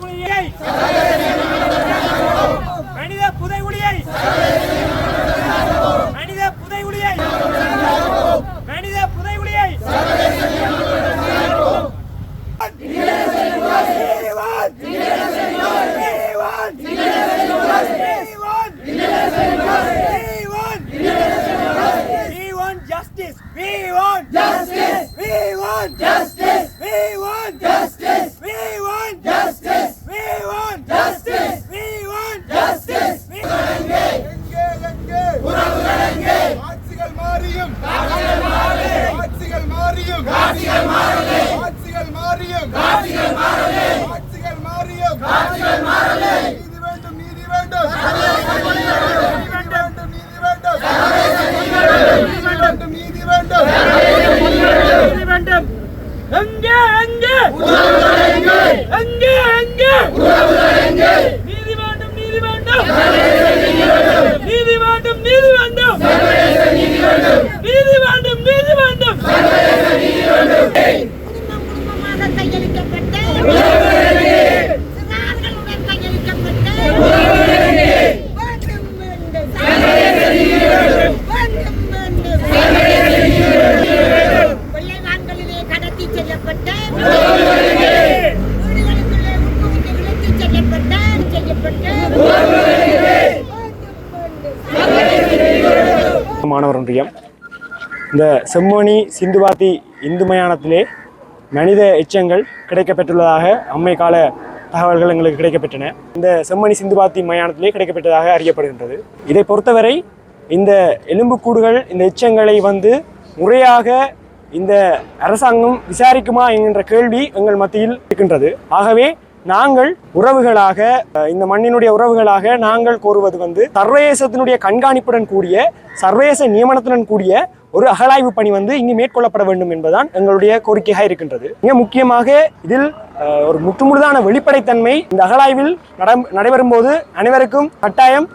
புதைகுழியை மனித புதைகுழியை மனித புதைகுழியை மனித புதைகுழியை We want justice. We want justice. மாணவர் ஒன்றியம் இந்த செம்மணி சிந்துபாத்தி இந்து மயானத்திலே மனித எச்சங்கள் கிடைக்கப்பெற்றுள்ளதாக அம்மை கால தகவல்கள் எங்களுக்கு கிடைக்கப்பெற்றன. இந்த செம்மணி சிந்துபாத்தி மயானத்திலே கிடைக்கப்பெற்றதாக அறியப்படுகின்றது. இதை பொறுத்தவரை இந்த எலும்புக்கூடுகள் இந்த எச்சங்களை வந்து முறையாக இந்த அரசாங்கம் விசாரிக்குமா என்கின்ற கேள்வி எங்கள் மத்தியில் இருக்கின்றது. ஆகவே நாங்கள் உறவுகளாக இந்த மண்ணினுடைய உறவுகளாக நாங்கள் கோருவது வந்து சர்வதேசத்தினுடைய கண்காணிப்புடன் கூடிய சர்வதேச நியமனத்துடன் கூடிய ஒரு அகலாய்வு பணி வந்து இங்கு மேற்கொள்ளப்பட வேண்டும் என்பதுதான் எங்களுடைய கோரிக்கையாக இருக்கின்றது. மிக முக்கியமாக இதில் ஒரு முற்றுமுழுதான வெளிப்படைத்தன்மை இந்த அகலாய்வில் நட நடைபெறும் போது அனைவருக்கும் கட்டாயம்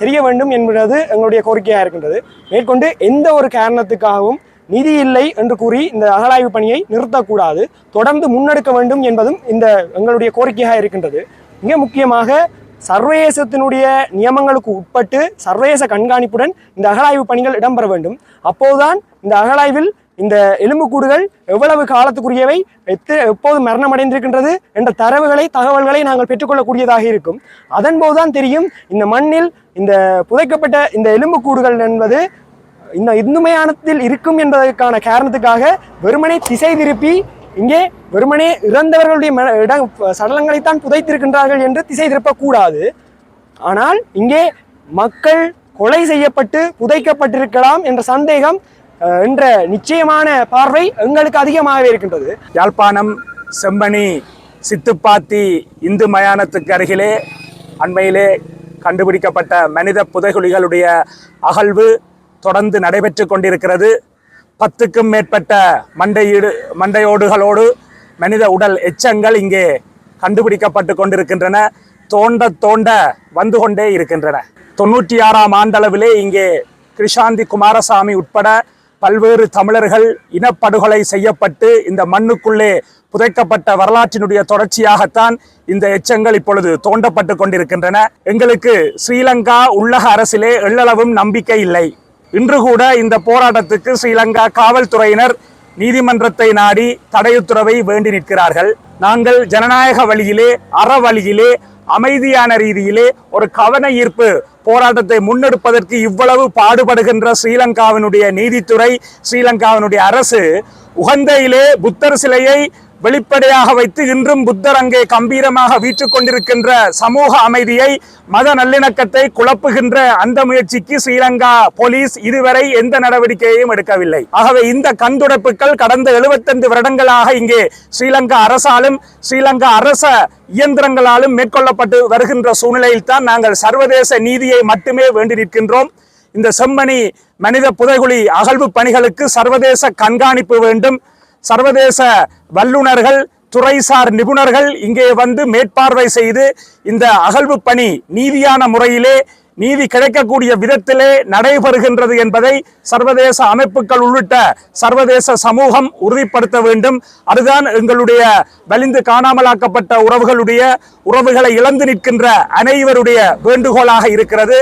தெரிய வேண்டும் என்பது எங்களுடைய கோரிக்கையாக இருக்கின்றது. மேற்கொண்டு எந்த ஒரு காரணத்துக்காகவும் நிதி இல்லை என்று கூறி இந்த அகழாய்வு பணியை நிறுத்தக்கூடாது. தொடர்ந்து முன்னெடுக்க வேண்டும் என்பதும் இந்த எங்களுடைய கோரிக்கையாக இருக்கின்றது. மிக முக்கியமாக சர்வதேசத்தினுடைய நியமங்களுக்கு உட்பட்டு சர்வதேச கண்காணிப்புடன் இந்த அகழாய்வு பணிகள் இடம்பெற வேண்டும். அப்போதுதான் இந்த அகழாய்வில் இந்த எலும்புக்கூடுகள் எவ்வளவு காலத்துக்குரியவை எத்து எப்போது மரணமடைந்திருக்கின்றது என்ற தரவுகளை தகவல்களை நாங்கள் பெற்றுக்கொள்ளக்கூடியதாக இருக்கும். அதன்போதுதான் தெரியும் இந்த மண்ணில் இந்த புதைக்கப்பட்ட இந்த எலும்புக்கூடுகள் என்பது இன்னும் இந்து மயானத்தில் இருக்கும் என்பதற்கான காரணத்துக்காக வெறுமனே திசை திருப்பி இங்கே வெறுமனே இறந்தவர்களுடைய ம- சடலங்களைத்தான் புதைத்திருக்கின்றார்கள் என்று திசை திருப்பக்கூடாது. ஆனால் இங்கே மக்கள் கொலை செய்யப்பட்டு புதைக்கப்பட்டிருக்கலாம் என்ற சந்தேகம் என்ற நிச்சயமான பார்வை எங்களுக்கு அதிகமாகவே இருக்கின்றது. யாழ்ப்பாணம் செம்பனி சித்துப்பாத்தி இந்து மயானத்துக்கு அருகிலே அண்மையிலே கண்டுபிடிக்கப்பட்ட மனித புதைகுழிகளுடைய அகழ்வு தொடர்ந்து நடைபெற்று கொண்டிருக்கிறது. பத்துக்கும் மேற்பட்ட மண்டையீடு மண்டையோடுகளோடு மனித உடல் எச்சங்கள் இங்கே கண்டுபிடிக்கப்பட்டு கொண்டிருக்கின்றன. தோண்ட தோண்ட வந்து கொண்டே இருக்கின்றன. தொண்ணூற்றி ஆறாம் ஆண்டளவிலே இங்கே கிருஷாந்தி குமாரசாமி உட்பட பல்வேறு தமிழர்கள் இனப்படுகொலை செய்யப்பட்டு இந்த மண்ணுக்குள்ளே புதைக்கப்பட்ட வரலாற்றினுடைய தொடர்ச்சியாகத்தான் இந்த எச்சங்கள் இப்பொழுது தோண்டப்பட்டு கொண்டிருக்கின்றன. எங்களுக்கு ஸ்ரீலங்கா உள்ளக அரசிலே எள்ளளவும் நம்பிக்கை இல்லை. இன்று கூட இந்த போராட்டத்துக்கு ஸ்ரீலங்கா காவல்துறையினர் நீதிமன்றத்தை நாடி தடையுத்தரவை வேண்டி நிற்கிறார்கள். நாங்கள் ஜனநாயக வழியிலே அற வழியிலே அமைதியான ரீதியிலே ஒரு கவன ஈர்ப்பு போராட்டத்தை முன்னெடுப்பதற்கு இவ்வளவு பாடுபடுகின்ற ஸ்ரீலங்காவினுடைய நீதித்துறை ஸ்ரீலங்காவினுடைய அரசு உகந்தையிலே புத்தர் சிலையை வெளிப்படையாக வைத்து இன்றும் புத்தர் அங்கே கம்பீரமாக வீற்றுக் கொண்டிருக்கின்ற சமூக அமைதியை மத நல்லிணக்கத்தை குழப்புகின்ற அந்த முயற்சிக்கு ஸ்ரீலங்கா போலீஸ் இதுவரை எந்த நடவடிக்கையையும் எடுக்கவில்லை. ஆகவே இந்த கண்துடைப்புகள் கடந்த 75 வருடங்களாக இங்கே ஸ்ரீலங்கா அரசாலும் ஸ்ரீலங்கா அரச இயந்திரங்களாலும் மேற்கொள்ளப்பட்டு வருகின்ற சூழ்நிலையில் தான் நாங்கள் சர்வதேச நீதியை மட்டுமே வேண்டி நிற்கின்றோம். இந்த செம்மணி மனித புதைகுழி அகழ்வு பணிகளுக்கு சர்வதேச கண்காணிப்பு வேண்டும். சர்வதேச வல்லுநர்கள் துறைசார் நிபுணர்கள் இங்கே வந்து மேற்பார்வை செய்து இந்த அகழ்வு பணி நீதியான முறையிலே நீதி கிடைக்கக்கூடிய விதத்திலே நடைபெறுகின்றது என்பதை சர்வதேச அமைப்புகள் உள்ளிட்ட சர்வதேச சமூகம் உறுதிப்படுத்த வேண்டும். அதுதான் எங்களுடைய வலிந்து காணாமலாக்கப்பட்ட உறவுகளுடைய உறவுகளை இழந்து நிற்கின்ற அனைவருடைய வேண்டுகோளாக இருக்கிறது.